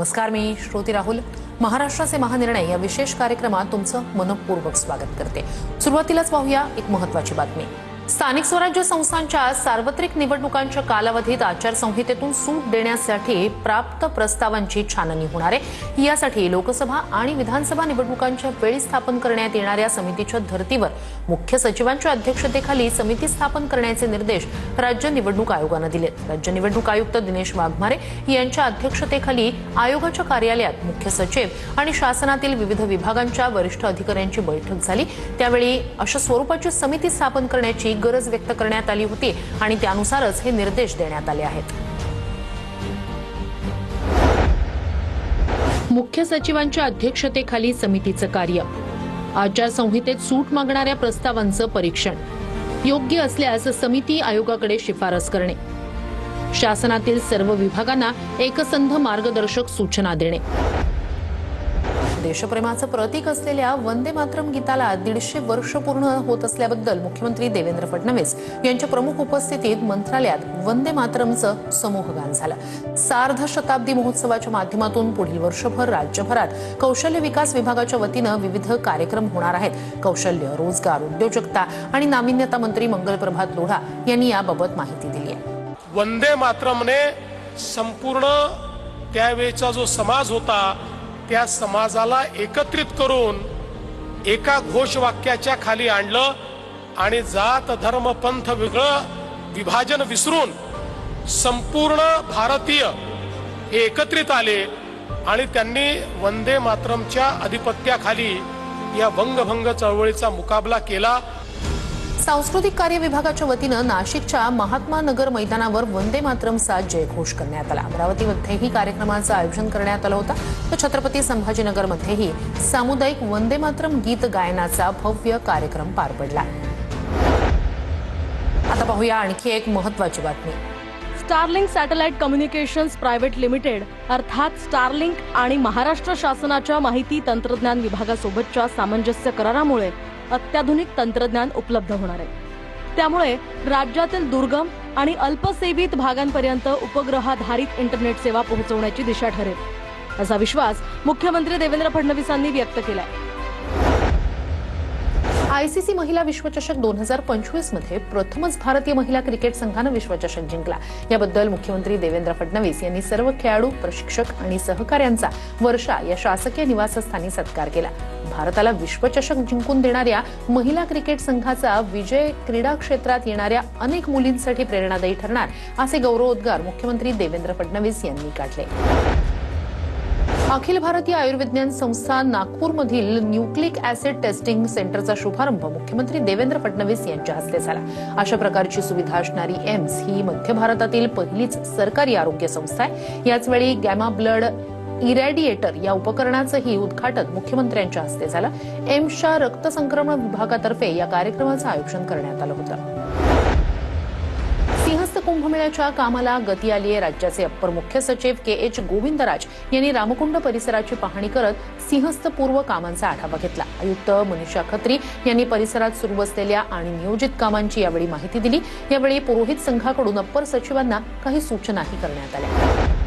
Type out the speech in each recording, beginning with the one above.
नमस्कार मी श्रोती राहुल. महाराष्ट्राचे महानिर्णय या विशेष कार्यक्रमात तुमचं मनपूर्वक स्वागत करते. सुरुवातीलाच पाहूया एक महत्वाची बातमी. स्थानिक स्वराज्य संस्थांच्या सार्वत्रिक निवडणुकांच्या कालावधीत आचारसंहितेतून सूट देण्यासाठी प्राप्त प्रस्तावांची छाननी होणार आहे. यासाठी लोकसभा आणि विधानसभा निवडणुकांच्या वेळी स्थापन करण्यात येणाऱ्या समितीच्या धर्तीवर मुख्य सचिवांच्या अध्यक्षतेखाली समिती स्थापन करण्याचे निर्देश राज्य निवडणूक आयोगानं दिले राज्य निवडणूक आयुक्त दिनेश वाघमारे यांच्या अध्यक्षतेखाली आयोगाच्या कार्यालयात मुख्य सचिव आणि शासनातील विविध विभागांच्या वरिष्ठ अधिकाऱ्यांची बैठक झाली. त्यावेळी अशा स्वरूपाची समिती स्थापन करण्याची गरज व्यक्त करण्यात आली होती आणि त्यानुसारच हे निर्देश देण्यात आले आहेत. मुख्य सचिवांच्या अध्यक्षतेखाली समितीचं कार्य. आचारसंहितेत सूट मागणाऱ्या प्रस्तावांचं परीक्षण. योग्य असल्यास समिती आयोगाकडे शिफारस करणे. शासनातील सर्व विभागांना एकसंध मार्गदर्शक सूचना देणे. देशप्रेमाचं प्रतीक असलेल्या वंदे मातरम गीताला दीडशे वर्ष पूर्ण होत असल्याबद्दल मुख्यमंत्री देवेंद्र फडणवीस यांच्या प्रमुख उपस्थितीत मंत्रालयात वंदे मातरमचं समूह गान झालं. सार्ध शताब्दी महोत्सवाच्या माध्यमातून पुढील वर्षभर राज्यभरात कौशल्य विकास विभागाच्या वतीनं विविध कार्यक्रम होणार आहेत. कौशल्य रोजगार उद्योजकता आणि नाविन्यता मंत्री मंगल प्रभात लोढा यांनी याबाबत माहिती दिली आहे. वंदे मातरमने संपूर्ण त्यावेळेचा जो समाज होता त्या समाजाला एकत्रित करून एका घोषवाक्याच्या खाली आणलं आणि जात धर्म पंथ वेगळं विभाजन विसरून संपूर्ण भारतीय हे एकत्रित आले आणि त्यांनी वंदे मातरमच्या अधिपत्याखाली या वंगभंग चळवळीचा मुकाबला केला. सांस्कृतिक कार्य विभागाच्या वतीनं नाशिकच्या महात्मा नगर मैदानावर वंदे मातरमचा जयघोष करण्यात आला. अमरावतीमध्येही कार्यक्रमाचं आयोजन करण्यात आलं होतं. तर छत्रपती संभाजीनगरमध्येही सामुदायिक वंदे मातरम गीत गायनाचा भव्य कार्यक्रम पार पडला. आता पाहूया आणखी एक महत्वाची बातमी. Starlink satellite communications private limited अर्थात स्टारलिंक आणि महाराष्ट्र शासनाच्या माहिती तंत्रज्ञान विभागासोबतच्या सामंजस्य करारामुळे अत्याधुनिक तंत्रज्ञान उपलब्ध होणार आहे. त्यामुळे राज्यातील दुर्गम आणि अल्पसेवित भागांपर्यंत उपग्रहाधारित इंटरनेट सेवा पोहोचवण्याची दिशा ठरेल असा विश्वास मुख्यमंत्री देवेंद्र फडणवीसांनी व्यक्त केलाय. आयसीसी महिला विश्वचषक दोन हजार पंचवीसमध्ये प्रथमच भारतीय महिला क्रिकेट संघानं विश्वचषक जिंकला. याबद्दल मुख्यमंत्री देवेंद्र फडणवीस यांनी सर्व खेळाडू प्रशिक्षक आणि सहकाऱ्यांचा वर्षा या शासकीय निवासस्थानी सत्कार केला. भारताला विश्वचषक जिंकून देणाऱ्या महिला क्रिकेट संघाचा विजय क्रीडा क्षेत्रात येणाऱ्या अनेक मुलींसाठी प्रेरणादायी ठरणार असे गौरवोद्गार मुख्यमंत्री देवेंद्र फडणवीस यांनी काढले. अखिल भारतीय आयुर्विज्ञान संस्था नागपूरमधील न्यूक्लिक ऍसिड टेस्टिंग सेंटरचा शुभारंभ मुख्यमंत्री देवेंद्र फडणवीस यांच्या हस्ते झाला. अशा प्रकारची सुविधा असणारी एम्स ही मध्य भारतातील पहिलीच सरकारी आरोग्य संस्था आहे. याचवेळी गॅमा ब्लड इरॅडिएटर या उपकरणाचंही उद्घाटन मुख्यमंत्र्यांच्या हस्ते झालं. एम्सच्या रक्त संक्रमण विभागातर्फे या कार्यक्रमाचं आयोजन करण्यात आलं होतं. कुंभमेळ्याच्या कामाला गती आली आहे राज्याचे अप्पर मुख्य सचिव के एच गोविंदराज यांनी रामकुंड परिसराची पाहणी करत सिंहस्थ पूर्व कामांचा आढावा घेतला. आयुक्त मनीषा खत्री यांनी परिसरात सुरू असलेल्या आणि नियोजित कामांची यावेळी माहिती दिली. यावेळी पुरोहित संघाकडून अप्पर सचिवांना काही सूचनाही करण्यात आल्या.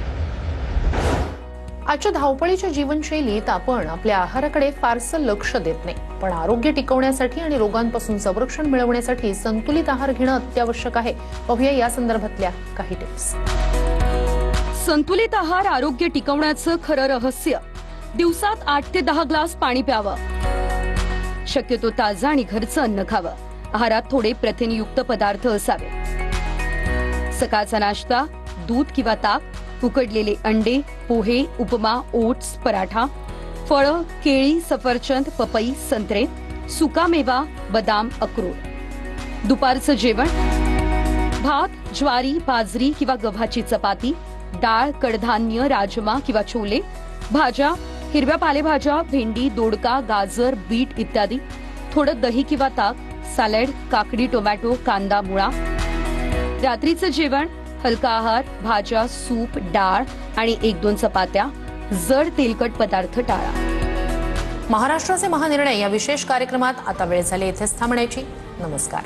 आजच्या धावपळीच्या जीवनशैलीत आपण आपल्या आहाराकडे फारसं लक्ष देत नाही. पण आरोग्य टिकवण्यासाठी आणि रोगांपासून संरक्षण मिळवण्यासाठी संतुलित आहार घेणं अत्यावश्यक आहे. पाहूया या संदर्भातल्या काही टिप्स संतुलित आहार आरोग्य टिकवण्याचं खरं रहस्य. दिवसात आठ ते दहा ग्लास पाणी प्यावं. शक्यतो ताजं आणि घरचं अन्न खावं. आहारात थोडे प्रथिनयुक्त पदार्थ असावे. सकाळचा नाश्ता दूध किंवा ताक उकडलेले अंडे पोहे उपमा ओट्स पराठा फळं केळी सफरचंद पपई संत्रे सुका मेवा बदाम अक्रोड. दुपारचं जेवण? भात ज्वारी बाजरी किंवा गव्हाची चपाती डाळ कडधान्य राजमा किंवा छोले भाज्या हिरव्या पालेभाज्या भेंडी दोडका गाजर बीट इत्यादी. थोडं दही किंवा ताक सॅलड काकडी टोमॅटो कांदा मुळा. रात्रीचं जेवण? हलका आहार भाज्या सूप डाळ आणि एक दोन चपात्या जड तेलकट पदार्थ टाळा. महाराष्ट्राचे महानिर्णय या विशेष कार्यक्रमात आता वेळ झाली. इथेच थांबण्याची. नमस्कार.